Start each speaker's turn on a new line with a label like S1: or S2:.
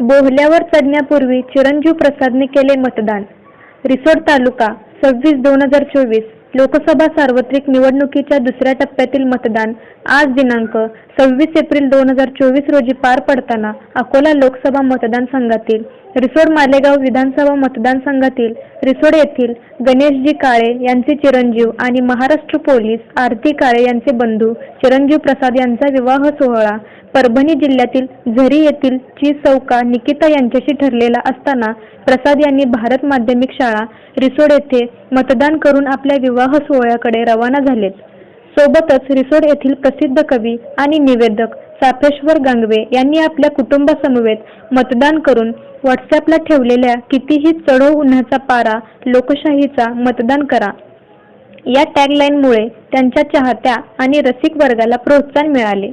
S1: बोहल्यावर चढण्यापूर्वी चिरंजीव प्रसादने केले मतदान. रिसोड तालुका सव्वीस दोन हजार चोवीस लोकसभा सार्वत्रिक निवडणुकीच्या दुसऱ्या टप्प्यातील मतदान आज दिनांक सव्वीस एप्रिल दोन हजार चोवीस रोजी पार पडताना अकोला लोकसभा मतदारसंघातील रिसोड मालेगाव विधानसभा मतदारसंघातील रिसोड येथील गणेशजी काळे यांचे चिरंजीव आणि महाराष्ट्र पोलीस आरती काळे यांचे बंधू चिरंजीव प्रसाद यांचा विवाह सोहळा परभणी जिल्ह्यातील झरी येथील ची चौका निकिता यांच्याशी ठरलेला असताना प्रसाद यांनी भारत माध्यमिक शाळा रिसोड येथे मतदान करून आपल्या विवाह सोहळ्याकडे रवाना झालेत. सोबतच रिसोड येथील प्रसिद्ध कवी आणि निवेदक सापेश्वर गांगवे यांनी आपल्या कुटुंबासमवेत मतदान करून व्हॉट्सअपला ठेवलेल्या कितीही चढव उन्हाचा पारा लोकशाहीचा मतदान करा. या टॅगलाईनमुळे त्यांच्या चाहत्या आणि रसिक वर्गाला प्रोत्साहन मिळाले.